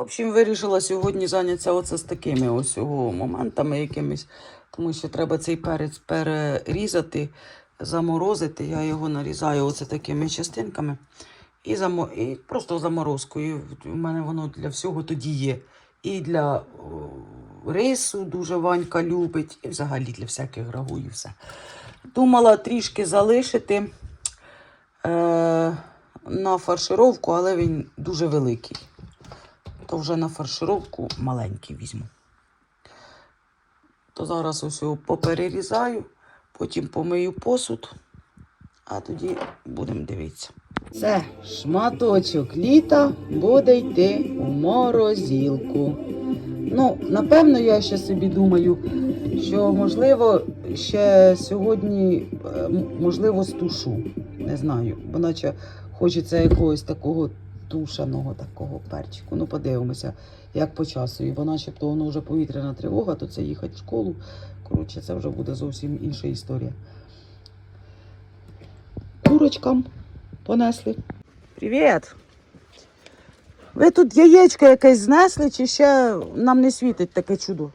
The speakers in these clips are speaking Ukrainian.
В общем, вирішила сьогодні зайнятися оце з такими ось моментами якимись, тому що треба цей перець перерізати, заморозити. Я його нарізаю оце такими частинками і, замо... і просто заморозкою. У мене воно для всього тоді є. І для рису дуже Ванька любить, і взагалі для всяких рагу і все. Думала трішки залишити е, на фаршировку, але він дуже великий. То вже на фаршировку маленький візьму. То зараз ось його поперерізаю, потім помию посуд, а тоді будемо дивитися. Це шматочок літа буде йти у морозилку. Ну, напевно, я ще собі думаю, що можливо ще сьогодні, е, можливо, стушу. Не знаю, бо наче хочеться якогось такого тушаного такого перчику. Ну, подивимося, як по часу. І бо начебто воно вже повітряна тривога, то це їхати в школу. Коротше, це вже буде зовсім інша історія. Курочкам понесли. Привіт! Ви тут яєчко якесь знесли, чи ще нам не світить таке чудо?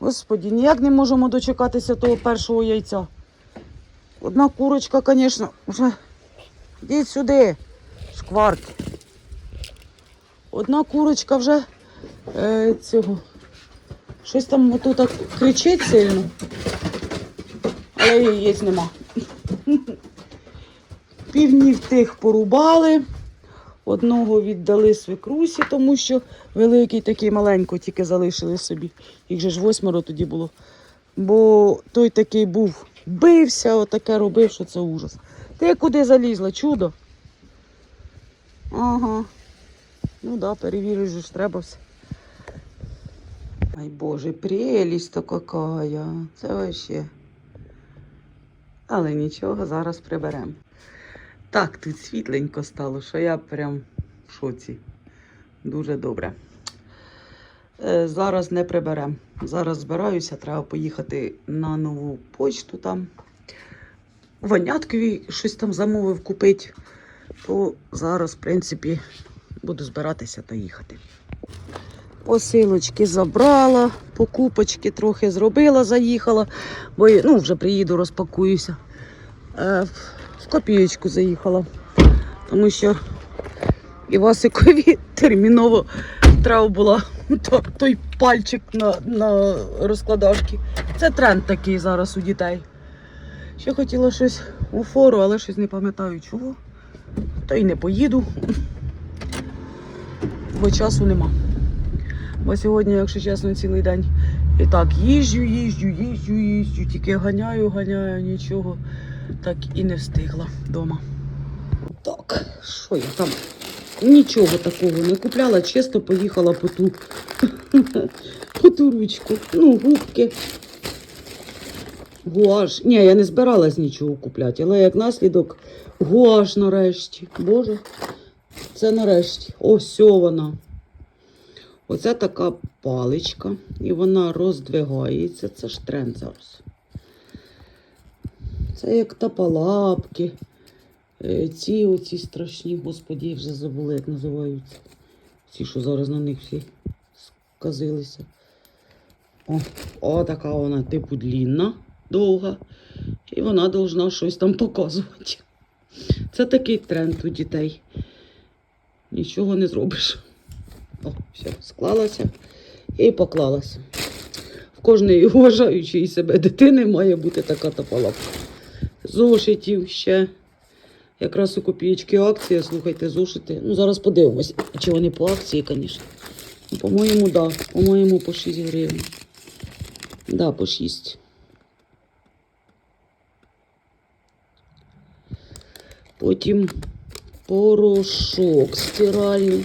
Господі, ніяк не можемо дочекатися того першого яйця. Одна курочка, звісно, вже. Йдіть сюди, шкварки. Одна курочка вже е, цього. Щось там отут кричить сильно. Але яєць нема. Півнів тих порубали. Одного віддали свекрусі, тому що великий такий маленько тільки залишили собі. Їх же ж восьмеро тоді було. Бо той такий був, бився, отаке робив, що це ужас. Ти куди залізла? Чудо? Ага. Ну да, перевіриш ж треба все. Ай Боже, прелість-то какая. Це вообще. Але нічого, зараз приберемо. Так, тут світленько стало, що я прям в шоці. Дуже добре. Е, зараз не приберемо. Зараз збираюся, треба поїхати на нову почту там. Ваняткові щось там замовив купити. То зараз, в принципі, буду збиратися та їхати. Посилочки забрала, покупочки трохи зробила, заїхала, бо ну, вже приїду, розпакуюся. Е, в копієчку заїхала, тому що Івасикові терміново треба було той пальчик на, на розкладашки. Це тренд такий зараз у дітей. Ще хотіла щось у фору, але щось не пам'ятаю чого. То й не поїду, бо часу нема. Бо сьогодні, якщо чесно, цілий день і так їжджу, їжджу, їжджу, їжджу, тільки ганяю, ганяю, нічого так і не встигла вдома. Так, що я там? Нічого такого не купляла, чисто поїхала по ту, по ту ручку. Ну, губки. Гуаш. Ні, я не збиралась нічого купляти, але як наслідок гуаш нарешті. Боже, це нарешті. Ось вона. Оце така паличка, і вона роздвигається. Це ж тренд зараз. Це як тапалапки. Е, Ці оці страшні, господі, я вже забула, як називаються. Ці, що зараз на них всі сказилися. О, о, така вона, типу, длінна, довга. І вона должна щось там показувати. Це такий тренд у дітей. Нічого не зробиш. О, все, склалася і поклалася. В кожної уважаючої себе дитини має бути така тапалапка. Зошитів ще. Якраз у копієчки акція, слухайте, зошити. Ну, зараз подивимось, чи вони по акції, звісно. По-моєму, так. Да. По-моєму, по 6 гривень. Да, по 6. Потім порошок стиральний.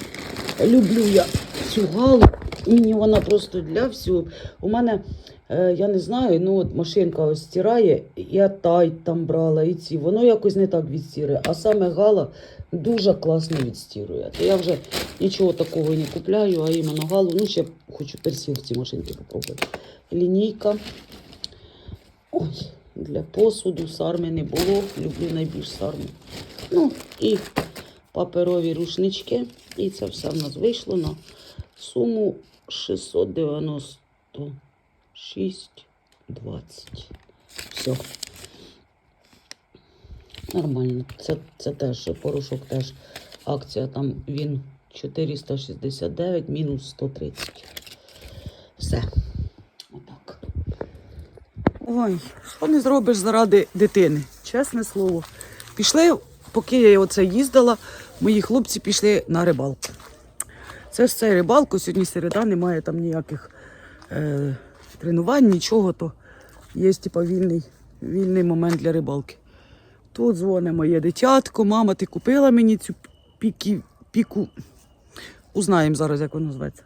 Люблю я цю галу. Мені вона просто для всього. У мене, е, я не знаю, ну от машинка ось стирає, я тайт там брала і ці. Воно якось не так відстірує. А саме гала дуже класно відстірує. Я вже нічого такого не купляю, а іменно галу. Ну, ще хочу персил в ці машинки попробувати. Лінійка. Ой, для посуду сарми не було. Люблю найбільш сарми. Ну, і паперові рушнички. І це все в нас вийшло на суму 696,20. Все. Нормально. Це, це теж порошок теж акція. Там він 469 мінус 130. Все. Ой, що не зробиш заради дитини? Чесне слово. Пішли, поки я оце їздила, мої хлопці пішли на рибалку. Це ж це рибалку, сьогодні середа, немає там ніяких е, тренувань, нічого, то є типа, вільний, вільний момент для рибалки. Тут дзвонить моє дитятко, мама, ти купила мені цю пікі, піку. Узнаємо зараз, як воно називається.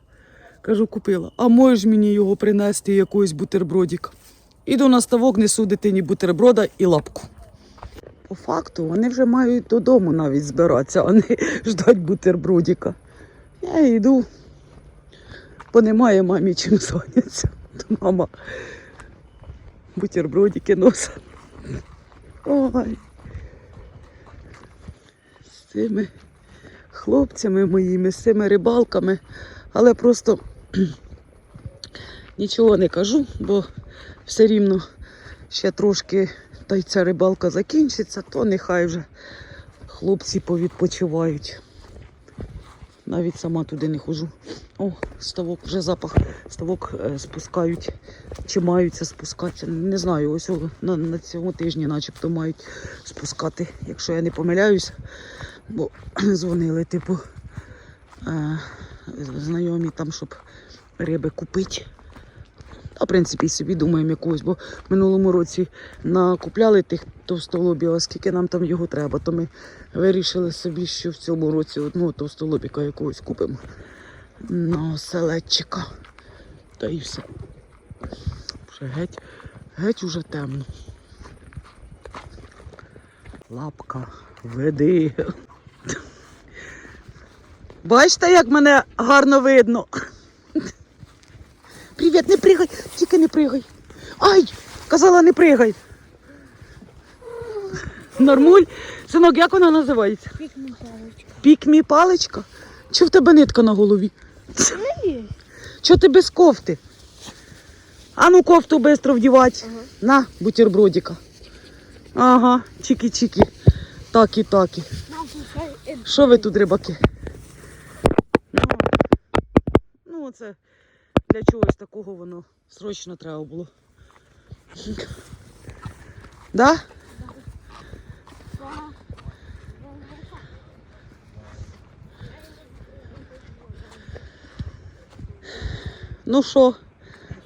Кажу, купила. А можеш мені його принести якогось бутербродіка? Іду на ставок, несу дитині бутерброда і лапку. По факту вони вже мають додому навіть збиратися, а не ждать бутербродіка. Я йду, бо немає мамі чим зайнятися. То мама бутербродики носить. Ой. З цими хлопцями моїми, з цими рибалками, але просто нічого не кажу, бо все рівно ще трошки та й ця рибалка закінчиться, то нехай вже хлопці повідпочивають. Навіть сама туди не хожу. О, ставок, вже запах. Ставок е, спускають чи маються спускатися. Не знаю, ось на, на цьому тижні начебто мають спускати, якщо я не помиляюсь, бо дзвонили, типу, е, знайомі там, щоб риби купити. Та, в принципі, собі думаємо якогось, бо в минулому році накупляли тих товстолобів, а скільки нам там його треба, то ми вирішили собі, що в цьому році одного товстолобіка якогось купимо на оселедчика. Та і все. Вже геть, геть уже темно. Лапка, веди. Бачите, як мене гарно видно. Привіт, не тільки не пригай. Ай! Казала, не пригай. Нормуль. Синок, як вона називається? Пікні паличка. Пікмі паличка? Чи в тебе нитка на голові? Чого ти без кофти? А ну кофту швидко вдівати. Ага. На, бутербродика. Ага, чики-чики. Такі-такі. Що ви тут, рибаки? Ну, ну це для чогось такого воно срочно треба було. Да? Ну що,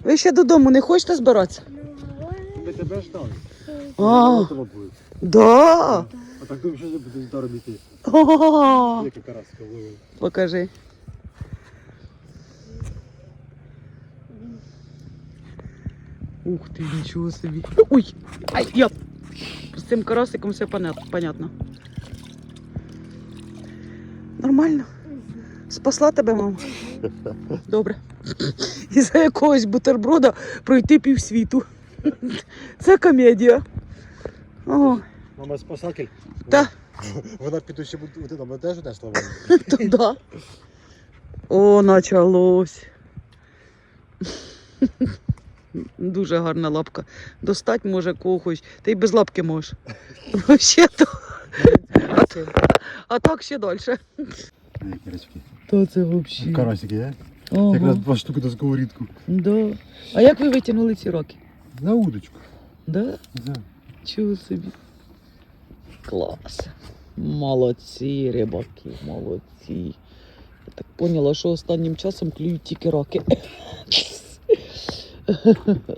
ви ще додому не хочете збиратися? Ми тебе ждали. А, да. А так думаю, що буде. О, Яка караска. Покажи. Ух ти, нічого собі. Ой! Ай, я. З цим карасиком все понят- понятно. Нормально? Спасла тебе, мама? Добре. І за якогось бутерброда пройти півсвіту. Це комедія. О, Мама спасатель. Та. Вона піду ще буде, там теж то да. О, началось. Дуже гарна лапка. Достать може когось. Ти й без лапки можеш. То. А так ще далі. То це взагалі. Карасики, є? Ага. Якраз два штуки до сковорідку. Да. А як ви витягнули ці роки? На удочку. Да? Да. Чого собі? Клас. Молодці, рибаки, молодці. Я так поняла, що останнім часом клюють тільки раки. 呵呵呵